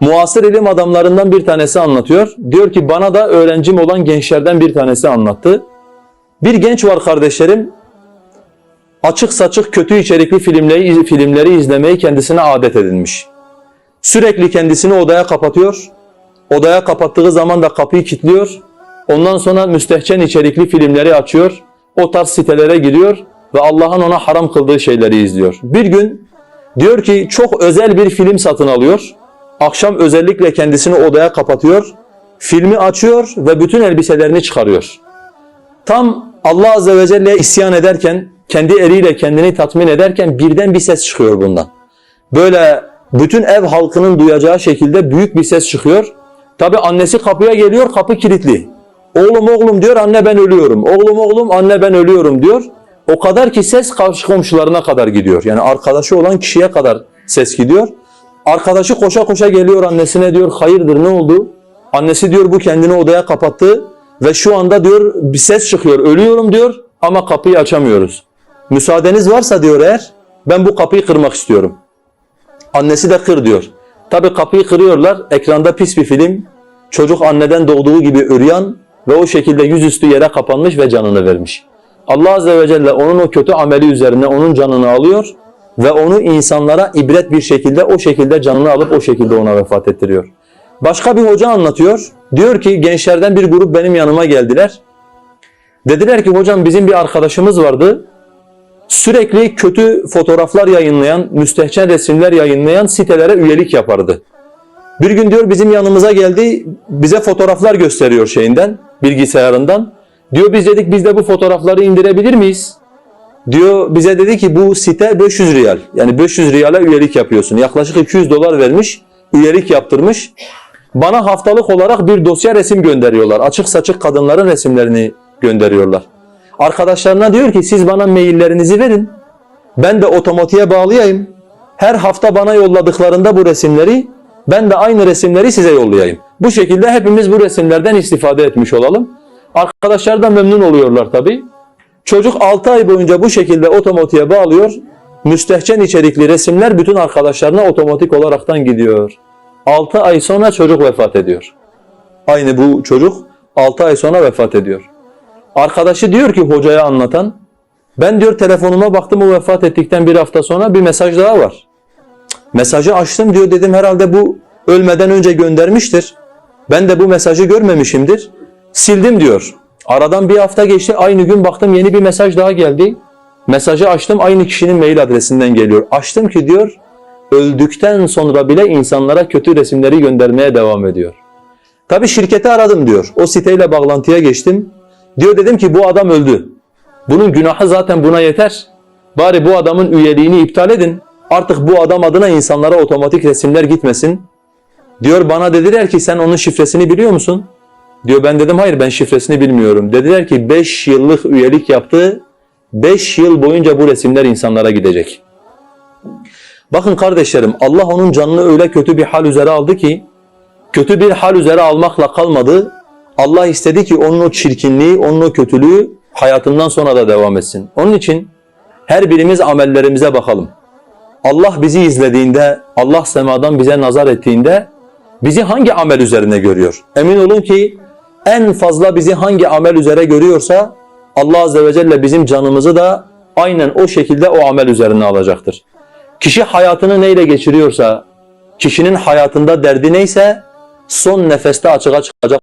Muasır ilim adamlarından bir tanesi anlatıyor. Diyor ki bana da öğrencim olan gençlerden bir tanesi anlattı. Bir genç var kardeşlerim. Açık saçık kötü içerikli filmleri, filmleri izlemeyi kendisine adet edinmiş. Sürekli kendisini odaya kapatıyor. Odaya kapattığı zaman da kapıyı kilitliyor. Ondan sonra müstehcen içerikli filmleri açıyor. O tarz sitelere giriyor ve Allah'ın ona haram kıldığı şeyleri izliyor. Bir gün diyor ki çok özel bir film satın alıyor. Akşam özellikle kendisini odaya kapatıyor. Filmi açıyor ve bütün elbiselerini çıkarıyor. Tam Allah Azze ve Celle'ye isyan ederken, kendi eliyle kendini tatmin ederken birden bir ses çıkıyor bundan. Böyle bütün ev halkının duyacağı şekilde büyük bir ses çıkıyor. Tabi annesi kapıya geliyor, kapı kilitli. Oğlum oğlum diyor, anne ben ölüyorum. Oğlum oğlum, anne ben ölüyorum diyor. O kadar ki ses karşı komşularına kadar gidiyor. Yani arkadaşı olan kişiye kadar ses gidiyor. Arkadaşı koşa koşa geliyor annesine diyor, hayırdır ne oldu? Annesi diyor bu kendini odaya kapattı ve şu anda diyor bir ses çıkıyor, ölüyorum diyor ama kapıyı açamıyoruz. Müsaadeniz varsa diyor eğer ben bu kapıyı kırmak istiyorum. Annesi de kır diyor. Tabi kapıyı kırıyorlar. Ekranda pis bir film. Çocuk anneden doğduğu gibi üryan ve o şekilde yüzüstü yere kapanmış ve canını vermiş. Allah Azze ve Celle onun o kötü ameli üzerine onun canını alıyor ve onu insanlara ibret bir şekilde o şekilde canını alıp o şekilde ona vefat ettiriyor. Başka bir hoca anlatıyor. Diyor ki gençlerden bir grup benim yanıma geldiler. Dediler ki hocam bizim bir arkadaşımız vardı sürekli kötü fotoğraflar yayınlayan, müstehcen resimler yayınlayan sitelere üyelik yapardı. Bir gün diyor bizim yanımıza geldi, bize fotoğraflar gösteriyor şeyinden, bilgisayarından. Diyor biz dedik biz de bu fotoğrafları indirebilir miyiz? Diyor bize dedi ki bu site 500 riyal. Yani 500 riyala üyelik yapıyorsun. Yaklaşık 200 dolar vermiş, üyelik yaptırmış. Bana haftalık olarak bir dosya resim gönderiyorlar. Açık saçık kadınların resimlerini gönderiyorlar. Arkadaşlarına diyor ki siz bana maillerinizi verin. Ben de otomatiğe bağlayayım. Her hafta bana yolladıklarında bu resimleri ben de aynı resimleri size yollayayım. Bu şekilde hepimiz bu resimlerden istifade etmiş olalım. Arkadaşlar da memnun oluyorlar tabi. Çocuk 6 ay boyunca bu şekilde otomatiğe bağlıyor. Müstehcen içerikli resimler bütün arkadaşlarına otomatik olaraktan gidiyor. 6 ay sonra çocuk vefat ediyor. Aynı bu çocuk 6 ay sonra vefat ediyor. Arkadaşı diyor ki hocaya anlatan, ben diyor telefonuma baktım o vefat ettikten bir hafta sonra bir mesaj daha var. Mesajı açtım diyor dedim herhalde bu ölmeden önce göndermiştir. Ben de bu mesajı görmemişimdir. Sildim diyor. Aradan bir hafta geçti aynı gün baktım yeni bir mesaj daha geldi. Mesajı açtım aynı kişinin mail adresinden geliyor. Açtım ki diyor öldükten sonra bile insanlara kötü resimleri göndermeye devam ediyor. Tabi şirketi aradım diyor. O siteyle bağlantıya geçtim. Diyor dedim ki bu adam öldü. Bunun günahı zaten buna yeter. Bari bu adamın üyeliğini iptal edin. Artık bu adam adına insanlara otomatik resimler gitmesin. Diyor bana dediler ki sen onun şifresini biliyor musun? Diyor ben dedim hayır ben şifresini bilmiyorum. Dediler ki 5 yıllık üyelik yaptı. 5 yıl boyunca bu resimler insanlara gidecek. Bakın kardeşlerim Allah onun canını öyle kötü bir hal üzere aldı ki kötü bir hal üzere almakla kalmadı. Allah istedi ki onun o çirkinliği, onun o kötülüğü hayatından sonra da devam etsin. Onun için her birimiz amellerimize bakalım. Allah bizi izlediğinde, Allah semadan bize nazar ettiğinde bizi hangi amel üzerine görüyor? Emin olun ki en fazla bizi hangi amel üzere görüyorsa Allah Azze ve Celle bizim canımızı da aynen o şekilde o amel üzerine alacaktır. Kişi hayatını neyle geçiriyorsa, kişinin hayatında derdi neyse son nefeste açığa çıkacak